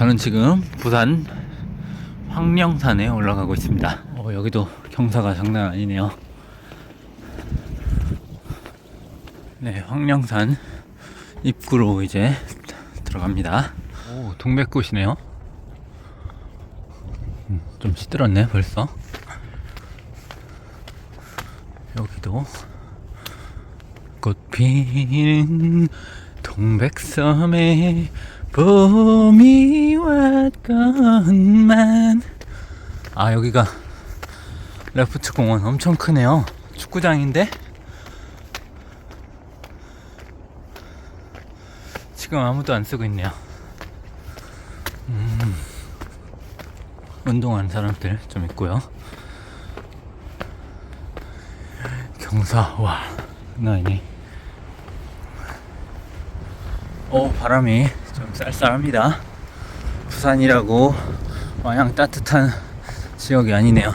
저는 지금 부산 황령산에 올라가고 있습니다. 어, 여기도 경사가 장난 아니네요. 네, 황령산 입구로 이제 들어갑니다. 오, 동백꽃이네요. 음, 좀 시들었네, 벌써. 여기도 꽃 피는 동백섬에 봄이 왔건만. 아 여기가 레프트 공원 엄청 크네요. 축구장인데? 지금 아무도 안 쓰고 있네요. 음, 운동하는 사람들 좀 있고요. 경사 와 아니네 오 바람이 좀 쌀쌀합니다. 부산이라고 마냥 따뜻한 지역이 아니네요.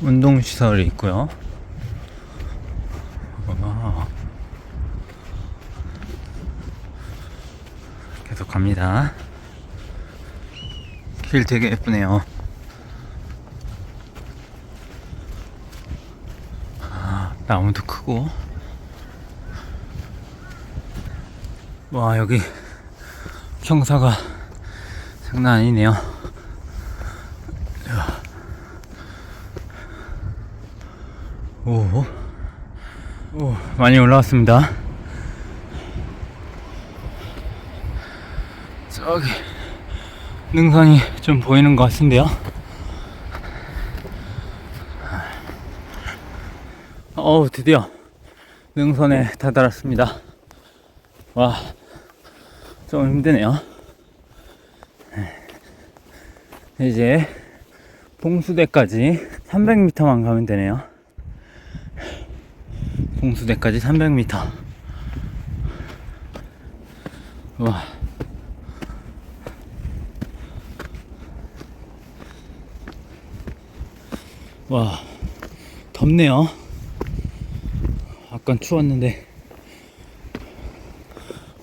운동시설이 있고요. 와. 계속 갑니다. 길 되게 예쁘네요. 아, 나무도 크고 와 여기 경사가 장난 아니네요. 야. 오, 오 많이 올라왔습니다. 저기 능선이 좀 보이는 것 같은데요? 어우 드디어 능선에 다다랐습니다. 와 좀 힘드네요. 네. 이제 봉수대까지 300m만 가면 되네요. 봉수대까지 300m. 와. 와, 덥네요. 아깐 추웠는데.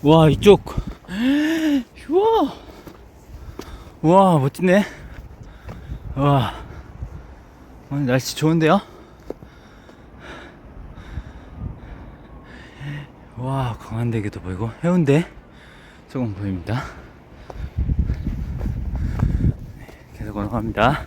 와, 이쪽 우와 우와 멋지네. 우와. 오늘 날씨 좋은데요? 와 광안대교도 보이고 해운대 조금 보입니다. 네, 계속 올라갑니다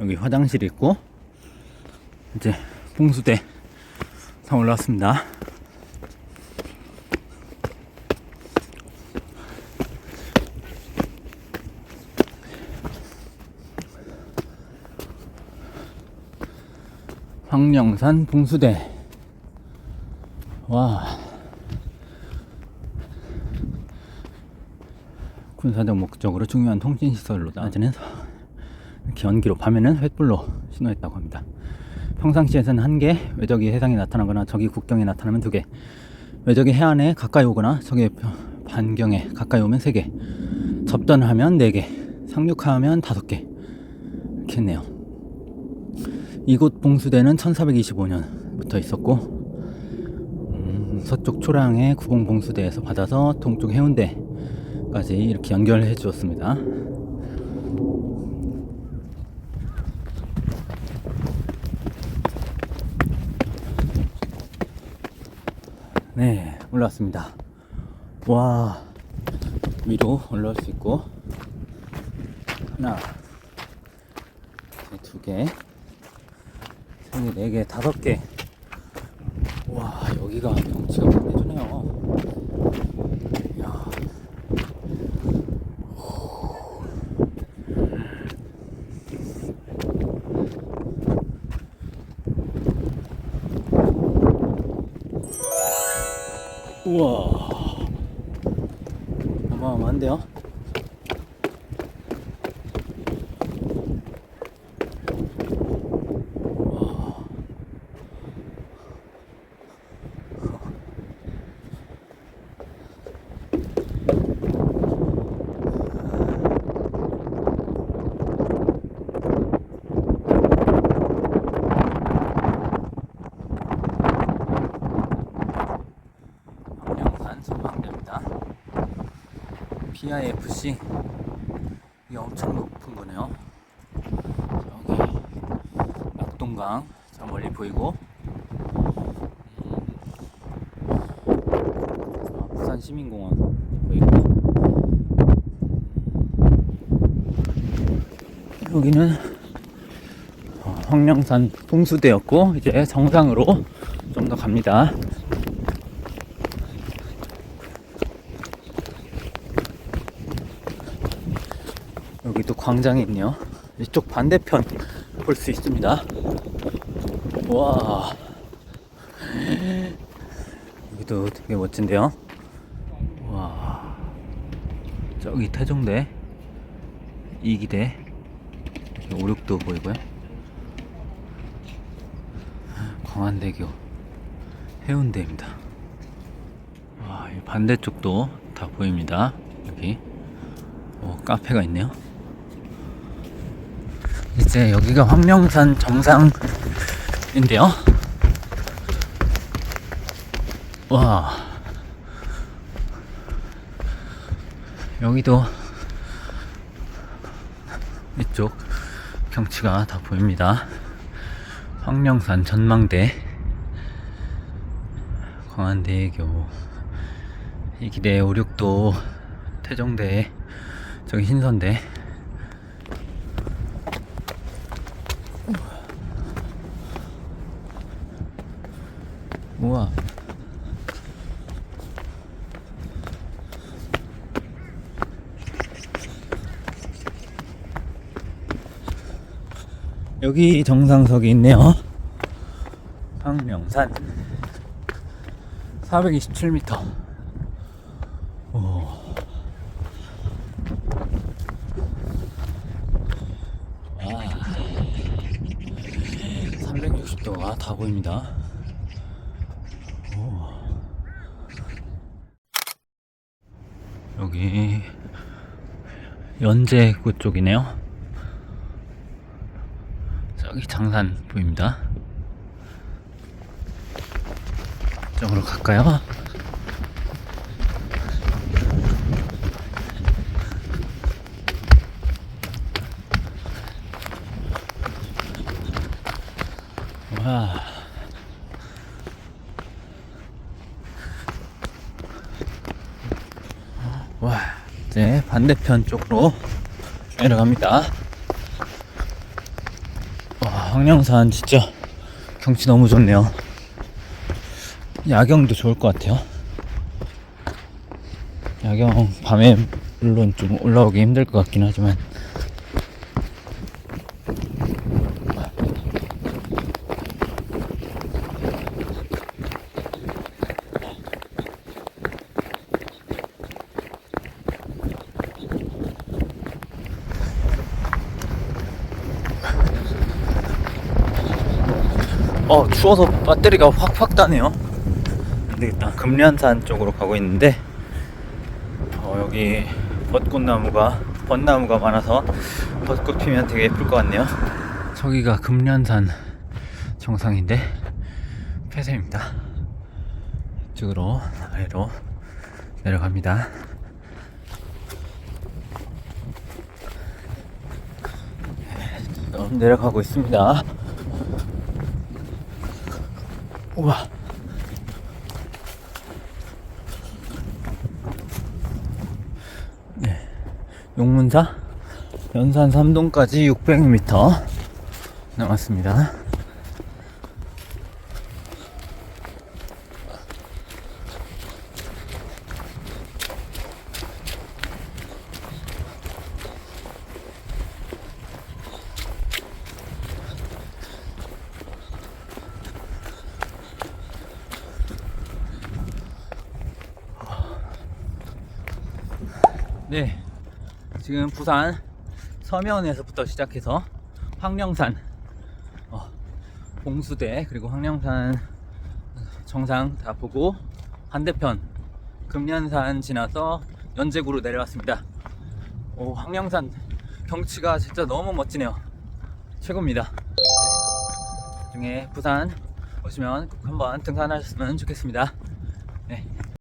여기 화장실 있고 이제 봉수대 다 올라왔습니다. 황령산 봉수대 와 군사적 목적으로 중요한 통신시설로 따지는 이렇게 연기로 밤에는 횃불로 신호했다고 합니다. 평상시에서는 한 개, 외적이 해상에 나타나거나 적이 국경에 나타나면 두 개, 외적이 해안에 가까이 오거나 적의 반경에 가까이 오면 세 개, 접전을 하면 네 개, 상륙하면 다섯 개 이렇게 했네요. 이곳 봉수대는 1425년부터 있었고 음, 서쪽 초량의 구봉 봉수대에서 받아서 동쪽 해운대까지 이렇게 연결해 주었습니다. 네, 올라왔습니다. 와, 위로 올라올 수 있고, 하나, 두 개, 세 개, 네 개, 다섯 개. 와, 여기가 경치가 끝내주네요. 야. 우와 어마어마한데요? DIFC 이게 엄청 높은 거네요. 저기 낙동강. 저 멀리 보이고. 음, 아, 부산 시민공원 보이고. 여기는 어, 황령산 풍수대였고 이제 정상으로 좀 더 갑니다. 여기 또 광장이 있네요. 이쪽 반대편 볼 수 있습니다. 와. 여기도 되게 멋진데요. 와. 저기 태종대, 이기대, 오륙도 보이고요. 광안대교, 해운대입니다. 와, 이 반대쪽도 다 보입니다. 여기. 오, 카페가 있네요. 이제 여기가 황령산 정상인데요. 와. 여기도 이쪽 경치가 다 보입니다. 황령산 전망대, 광안대교, 이기대 오륙도, 태종대, 저기 신선대. 우와. 여기 정상석이 있네요. 황령산 427m. 오. 와. 360도가 다 보입니다. 오. 여기 연제구 쪽이네요. 저기 장산 보입니다. 이쪽으로 갈까요? 와. 와, 이제 반대편 쪽으로 내려갑니다. 와, 황령산 진짜 경치 너무 좋네요. 야경도 좋을 것 같아요. 야경 밤에 물론 좀 올라오기 힘들 것 같긴 하지만 어 추워서 배터리가 확확 다네요. 안되겠다. 금련산 쪽으로 가고 있는데 어, 여기 벚꽃나무가 벚나무가 많아서 벚꽃 피면 되게 예쁠 것 같네요. 저기가 금련산 정상인데 폐쇄입니다. 이쪽으로 아래로 내려갑니다. 네, 내려가고 있습니다 우와. 네. 용문사 연산 3동까지 600m 남았습니다. 네. 지금 부산 서면에서부터 시작해서 황령산, 어, 봉수대, 그리고 황령산 정상 다 보고 반대편 금년산 지나서 연제구로 내려왔습니다. 오, 황령산 경치가 진짜 너무 멋지네요. 최고입니다. 중에 부산 오시면 꼭 한번 등산하셨으면 좋겠습니다. 네.